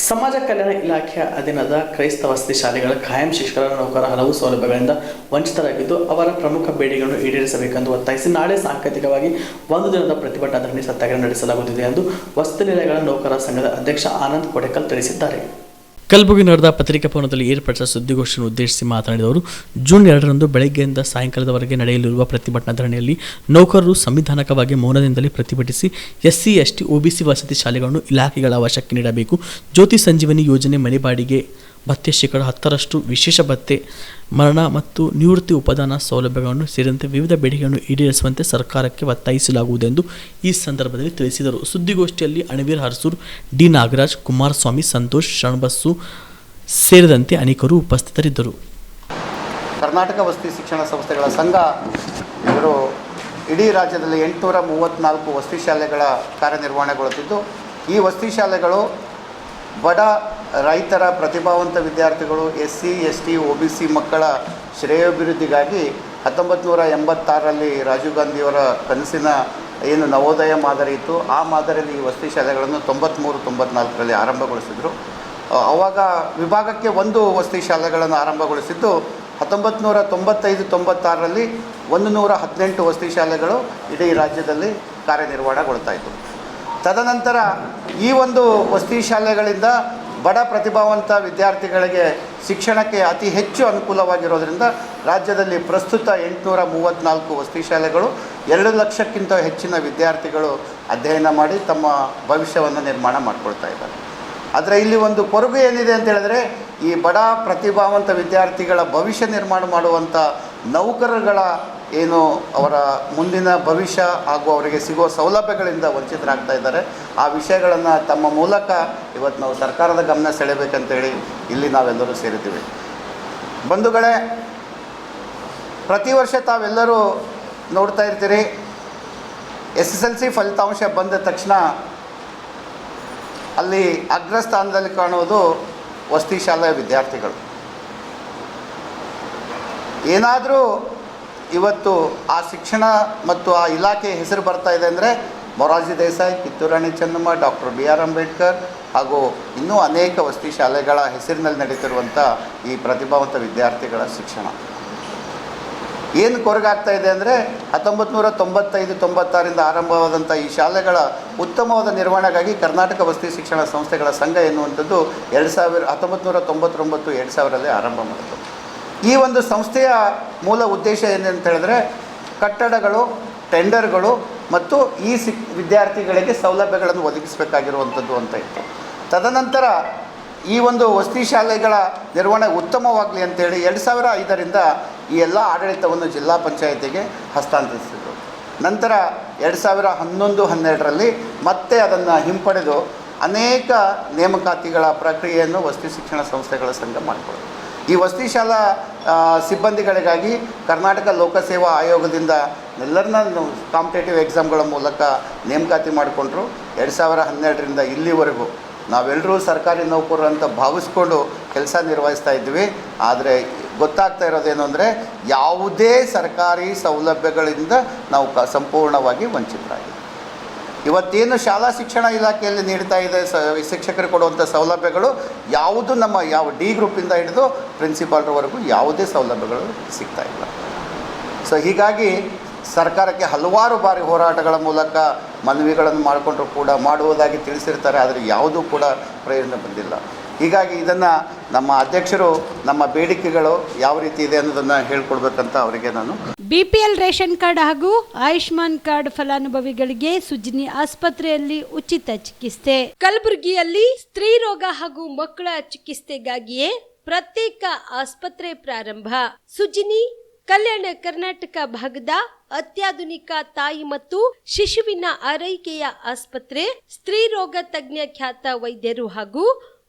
ಸಮಾಜ ಕಲ್ಯಾಣ ಇಲಾಖೆಯ ಅಧೀನದ ಕ್ರೈಸ್ತ ವಸತಿ ಶಾಲೆಗಳ ಕಾಯಂ ಶಿಕ್ಷಕರ ನೌಕರ ಹಲವು ಸೌಲಭ್ಯಗಳಿಂದ ವಂಚಿತರಾಗಿದ್ದು ಅವರ ಪ್ರಮುಖ ಬೇಡಿಕೆಗಳನ್ನು ಈಡೇರಿಸಬೇಕೆಂದು ಒತ್ತಾಯಿಸಿ ನಾಳೆ ಸಾಂಕೇತಿಕವಾಗಿ ಒಂದು ದಿನದ ಪ್ರತಿಭಟನಾ ಧರಣಿ ಸತ್ಯಾಗ್ರಹ ನಡೆಸಲಾಗುತ್ತಿದೆ ಎಂದು ವಸತಿ ನಿಲಯಗಳ ನೌಕರರ ಸಂಘದ ಅಧ್ಯಕ್ಷ ಆನಂದ್ ಕೊಡೆಕಲ್ ತಿಳಿಸಿದ್ದಾರೆ. ಕಲಬುರಗಿ ನಡೆದ ಪತ್ರಿಕಾ ಭವನದಲ್ಲಿ ಏರ್ಪಡಿಸಿದ ಸುದ್ದಿಗೋಷ್ಠಿಯನ್ನು ಉದ್ದೇಶಿಸಿ ಮಾತನಾಡಿದ ಅವರು, ಜೂನ್ ಎರಡರಂದು ಬೆಳಗ್ಗೆಯಿಂದ ಸಾಯಂಕಾಲದವರೆಗೆ ನಡೆಯಲಿರುವ ಪ್ರತಿಭಟನಾ ಧರಣಿಯಲ್ಲಿ ನೌಕರರು ಸಂವಿಧಾನಕವಾಗಿ ಮೌನದಿಂದಲೇ ಪ್ರತಿಭಟಿಸಿ ಎಸ್ಸಿ, ಎಸ್ಟಿ ಒಬಿಸಿ ವಸತಿ ಶಾಲೆಗಳನ್ನು ಇಲಾಖೆಗಳ ವಶಕ್ಕೆ ನೀಡಬೇಕು, ಜ್ಯೋತಿ ಸಂಜೀವನಿ ಯೋಜನೆ ಮನೆ ಬಾಡಿಗೆ ಭತ್ಯೆ ಶೇಕಡ ಹತ್ತರಷ್ಟು ವಿಶೇಷ ಭತ್ಯೆ ಮರಣ ಮತ್ತು ನಿವೃತ್ತಿ ಉಪದಾನ ಸೌಲಭ್ಯಗಳನ್ನು ಸೇರಿದಂತೆ ವಿವಿಧ ಬೇಡಿಕೆಗಳನ್ನು ಈಡೇರಿಸುವಂತೆ ಸರ್ಕಾರಕ್ಕೆ ಒತ್ತಾಯಿಸಲಾಗುವುದೆಂದು ಈ ಸಂದರ್ಭದಲ್ಲಿ ತಿಳಿಸಿದರು. ಸುದ್ದಿಗೋಷ್ಠಿಯಲ್ಲಿ ಅಣವೀರ್ ಹರ್ಸೂರ್ ಡಿ ನಾಗರಾಜ್, ಕುಮಾರಸ್ವಾಮಿ, ಸಂತೋಷ್, ಶರಣಬಸ್ಸು ಸೇರಿದಂತೆ ಅನೇಕರು ಉಪಸ್ಥಿತರಿದ್ದರು. ಕರ್ನಾಟಕ ವಸತಿ ಶಿಕ್ಷಣ ಸಂಸ್ಥೆಗಳ ಸಂಘ ಇವರು ಇಡೀ ರಾಜ್ಯದಲ್ಲಿ ಎಂಟುನೂರ ಮೂವತ್ತ್ನಾಲ್ಕು ವಸತಿ ಶಾಲೆಗಳ ಕಾರ್ಯನಿರ್ವಹಣೆಗೊಳ್ಳುತ್ತಿದ್ದು, ಈ ವಸತಿ ಶಾಲೆಗಳು ಬಡ ರೈತರ ಪ್ರತಿಭಾವಂತ ವಿದ್ಯಾರ್ಥಿಗಳು S C S T O B C ಮಕ್ಕಳ ಶ್ರೇಯೋಭಿವೃದ್ಧಿಗಾಗಿ ಹತ್ತೊಂಬತ್ತು ನೂರ ಎಂಬತ್ತಾರರಲ್ಲಿ ರಾಜೀವ್ ಗಾಂಧಿಯವರ ಕನಸಿನ ಏನು ನವೋದಯ ಮಾದರಿ ಇತ್ತು, ಆ ಮಾದರಿಯಲ್ಲಿ ಈ ವಸತಿ ಶಾಲೆಗಳನ್ನು ತೊಂಬತ್ತ್ಮೂರು ತೊಂಬತ್ನಾಲ್ಕರಲ್ಲಿ ಆರಂಭಗೊಳಿಸಿದರು. ಆವಾಗ ವಿಭಾಗಕ್ಕೆ ಒಂದು ವಸತಿ ಶಾಲೆಗಳನ್ನು ಆರಂಭಗೊಳಿಸಿದ್ದು ಹತ್ತೊಂಬತ್ತು ನೂರ ತೊಂಬತ್ತೈದು, ತೊಂಬತ್ತಾರರಲ್ಲಿ ಒಂದು ನೂರ ಹದಿನೆಂಟು ವಸತಿ ಶಾಲೆಗಳು ಇಡೀ ರಾಜ್ಯದಲ್ಲಿ ಕಾರ್ಯನಿರ್ವಹಣೆಗೊಳ್ತಾ ಇತ್ತು. ತದನಂತರ ಈ ಒಂದು ವಸತಿ ಶಾಲೆಗಳಿಂದ ಬಡ ಪ್ರತಿಭಾವಂತ ವಿದ್ಯಾರ್ಥಿಗಳಿಗೆ ಶಿಕ್ಷಣಕ್ಕೆ ಅತಿ ಹೆಚ್ಚು ಅನುಕೂಲವಾಗಿರೋದ್ರಿಂದ ರಾಜ್ಯದಲ್ಲಿ ಪ್ರಸ್ತುತ ಎಂಟುನೂರ ಮೂವತ್ತ್ನಾಲ್ಕು ವಸತಿ ಶಾಲೆಗಳು, ಎರಡು ಲಕ್ಷಕ್ಕಿಂತ ಹೆಚ್ಚಿನ ವಿದ್ಯಾರ್ಥಿಗಳು ಅಧ್ಯಯನ ಮಾಡಿ ತಮ್ಮ ಭವಿಷ್ಯವನ್ನು ನಿರ್ಮಾಣ ಮಾಡಿಕೊಳ್ತಾ ಇದ್ದಾರೆ. ಆದರೆ ಇಲ್ಲಿ ಒಂದು ಕೊರಗು ಏನಿದೆ ಅಂತ ಹೇಳಿದ್ರೆ, ಈ ಬಡ ಪ್ರತಿಭಾವಂತ ವಿದ್ಯಾರ್ಥಿಗಳ ಭವಿಷ್ಯ ನಿರ್ಮಾಣ ಮಾಡುವಂಥ ನೌಕರರುಗಳ ಏನು ಅವರ ಮುಂದಿನ ಭವಿಷ್ಯ ಹಾಗೂ ಅವರಿಗೆ ಸಿಗೋ ಸೌಲಭ್ಯಗಳಿಂದ ವಂಚಿತರಾಗ್ತಾ ಇದ್ದಾರೆ. ಆ ವಿಷಯಗಳನ್ನು ತಮ್ಮ ಮೂಲಕ ಇವತ್ತು ನಾವು ಸರ್ಕಾರದ ಗಮನ ಸೆಳೆಯಬೇಕಂತೇಳಿ ಇಲ್ಲಿ ನಾವೆಲ್ಲರೂ ಸೇರಿದ್ದೀವಿ. ಬಂಧುಗಳೇ, ಪ್ರತಿ ವರ್ಷ ತಾವೆಲ್ಲರೂ ನೋಡ್ತಾ ಇರ್ತೀರಿ. ಎಸ್ ಎಸ್ ಎಲ್ ಸಿ ಫಲಿತಾಂಶ ಬಂದ ತಕ್ಷಣ ಅಲ್ಲಿ ಅಗ್ರಸ್ಥಾನದಲ್ಲಿ ಕಾಣುವುದು ವಸತಿ ಶಾಲೆಯ ವಿದ್ಯಾರ್ಥಿಗಳು. ಏನಾದರೂ ಇವತ್ತು ಆ ಶಿಕ್ಷಣ ಮತ್ತು ಆ ಇಲಾಖೆ ಹೆಸರು ಬರ್ತಾ ಇದೆ ಅಂದರೆ Morarji Desai Kitturani Chennamma, doctor B R Ambedkar ಹಾಗೂ ಇನ್ನೂ ಅನೇಕ ವಸತಿ ಶಾಲೆಗಳ ಹೆಸರಿನಲ್ಲಿ ನಡೀತಿರುವಂಥ ಈ ಪ್ರತಿಭಾವಂತ ವಿದ್ಯಾರ್ಥಿಗಳ ಶಿಕ್ಷಣ. ಏನು ಕೊರಗಾಗ್ತಾ ಇದೆ ಅಂದರೆ ಹತ್ತೊಂಬತ್ತು ನೂರ ತೊಂಬತ್ತೈದು ತೊಂಬತ್ತಾರಿಂದ ಆರಂಭವಾದಂಥ ಈ ಶಾಲೆಗಳ ಉತ್ತಮವಾದ ನಿರ್ವಹಣೆಗಾಗಿ ಕರ್ನಾಟಕ ವಸತಿ ಶಿಕ್ಷಣ ಸಂಸ್ಥೆಗಳ ಸಂಘ ಎನ್ನುವಂಥದ್ದು ಎರಡು ಸಾವಿರ ಹತ್ತೊಂಬತ್ತು ನೂರ ತೊಂಬತ್ತೊಂಬತ್ತು, ಎರಡು ಸಾವಿರದಲ್ಲಿ ಆರಂಭ ಮಾಡಿತು. ಈ ಒಂದು ಸಂಸ್ಥೆಯ ಮೂಲ ಉದ್ದೇಶ ಏನಂತ ಹೇಳಿದ್ರೆ ಕಟ್ಟಡಗಳು, ಟೆಂಡರ್ಗಳು ಮತ್ತು ಈ ಸಿ ವಿದ್ಯಾರ್ಥಿಗಳಿಗೆ ಸೌಲಭ್ಯಗಳನ್ನು ಒದಗಿಸಬೇಕಾಗಿರುವಂಥದ್ದು ಅಂತ ಇತ್ತು. ತದನಂತರ ಈ ಒಂದು ವಸತಿ ಶಾಲೆಗಳ ನಿರ್ವಹಣೆ ಉತ್ತಮವಾಗಲಿ ಅಂತೇಳಿ ಎರಡು ಸಾವಿರ ಐದರಿಂದ ಈ ಎಲ್ಲ ಆಡಳಿತವನ್ನು ಜಿಲ್ಲಾ ಪಂಚಾಯತಿಗೆ ಹಸ್ತಾಂತರಿಸಿದರು. ನಂತರ ಎರಡು ಸಾವಿರ ಹನ್ನೊಂದು, ಹನ್ನೆರಡರಲ್ಲಿ ಮತ್ತೆ ಅದನ್ನು ಹಿಂಪಡೆದು ಅನೇಕ ನೇಮಕಾತಿಗಳ ಪ್ರಕ್ರಿಯೆಯನ್ನು ವಸತಿ ಶಿಕ್ಷಣ ಸಂಸ್ಥೆಗಳ ಸಂಘ ಮಾಡಿಕೊಳ್ಳೋದು ಈ ವಸತಿ ಶಾಲಾ ಸಿಬ್ಬಂದಿಗಳಿಗಾಗಿ ಕರ್ನಾಟಕ ಲೋಕಸೇವಾ ಆಯೋಗದಿಂದ ಎಲ್ಲರನ್ನ ಕಾಂಪಿಟೇಟಿವ್ ಎಕ್ಸಾಮ್ಗಳ ಮೂಲಕ ನೇಮಕಾತಿ ಮಾಡಿಕೊಂಡ್ರು. ಎರಡು ಸಾವಿರ ಹನ್ನೆರಡರಿಂದ ಇಲ್ಲಿವರೆಗೂ ನಾವೆಲ್ಲರೂ ಸರ್ಕಾರಿ ನೌಕರರು ಅಂತ ಭಾವಿಸ್ಕೊಂಡು ಕೆಲಸ ನಿರ್ವಹಿಸ್ತಾ ಇದ್ವಿ. ಆದರೆ ಗೊತ್ತಾಗ್ತಾ ಇರೋದೇನು ಅಂದರೆ ಯಾವುದೇ ಸರ್ಕಾರಿ ಸೌಲಭ್ಯಗಳಿಂದ ನಾವು ಸಂಪೂರ್ಣವಾಗಿ ವಂಚಿತರಾಗಿದ್ದೀವಿ ಇವತ್ತೇನು ಶಾಲಾ ಶಿಕ್ಷಣ ಇಲಾಖೆಯಲ್ಲಿ ನೀಡ್ತಾ ಇದೆ ಸ, ಶಿಕ್ಷಕರು ಕೊಡುವಂಥ ಸೌಲಭ್ಯಗಳು, ಯಾವುದು ನಮ್ಮ ಯಾವ ಡಿ ಗ್ರೂಪಿಂದ ಹಿಡಿದು ಪ್ರಿನ್ಸಿಪಾಲ್ರವರೆಗೂ ಯಾವುದೇ ಸೌಲಭ್ಯಗಳು ಸಿಗ್ತಾ ಇಲ್ಲ. ಸೊ ಹೀಗಾಗಿ ಸರ್ಕಾರಕ್ಕೆ ಹಲವಾರು ಬಾರಿ ಹೋರಾಟಗಳ ಮೂಲಕ ಮನವಿಗಳನ್ನು ಮಾಡಿಕೊಂಡ್ರು ಕೂಡ, ಮಾಡುವುದಾಗಿ ತಿಳಿಸಿರ್ತಾರೆ, ಆದರೆ ಯಾವುದೂ ಕೂಡ ಪ್ರಯೋಜನ ಬಂದಿಲ್ಲ. ಹೀಗಾಗಿ ಇದನ್ನು ನಮ್ಮ ಅಧ್ಯಕ್ಷರು, ನಮ್ಮ ಬೇಡಿಕೆಗಳು ಯಾವ ರೀತಿ ಇದೆ ಅನ್ನೋದನ್ನು ಹೇಳ್ಕೊಡ್ಬೇಕಂತ ಅವರಿಗೆ ನಾನು ಬಿಪಿಎಲ್ ರೇಷನ್ ಕಾರ್ಡ್ ಹಾಗೂ ಆಯುಷ್ಮಾನ್ ಕಾರ್ಡ್ ಫಲಾನುಭವಿಗಳಿಗೆ ಸುಜಿನಿ ಆಸ್ಪತ್ರೆಯಲ್ಲಿ ಉಚಿತ ಚಿಕಿತ್ಸೆ. ಕಲಬುರಗಿಯಲ್ಲಿ ಸ್ತ್ರೀ ರೋಗ ಹಾಗೂ ಮಕ್ಕಳ ಚಿಕಿತ್ಸೆಗಾಗಿಯೇ ಪ್ರತ್ಯೇಕ ಆಸ್ಪತ್ರೆ ಪ್ರಾರಂಭ. ಸುಜಿನಿ, ಕಲ್ಯಾಣ ಕರ್ನಾಟಕ ಭಾಗದ ಅತ್ಯಾಧುನಿಕ ತಾಯಿ ಮತ್ತು ಶಿಶುವಿನ ಆರೈಕೆಯ ಆಸ್ಪತ್ರೆ, ಸ್ತ್ರೀ ರೋಗ ತಜ್ಞ ಖ್ಯಾತ ವೈದ್ಯರು ಹಾಗೂ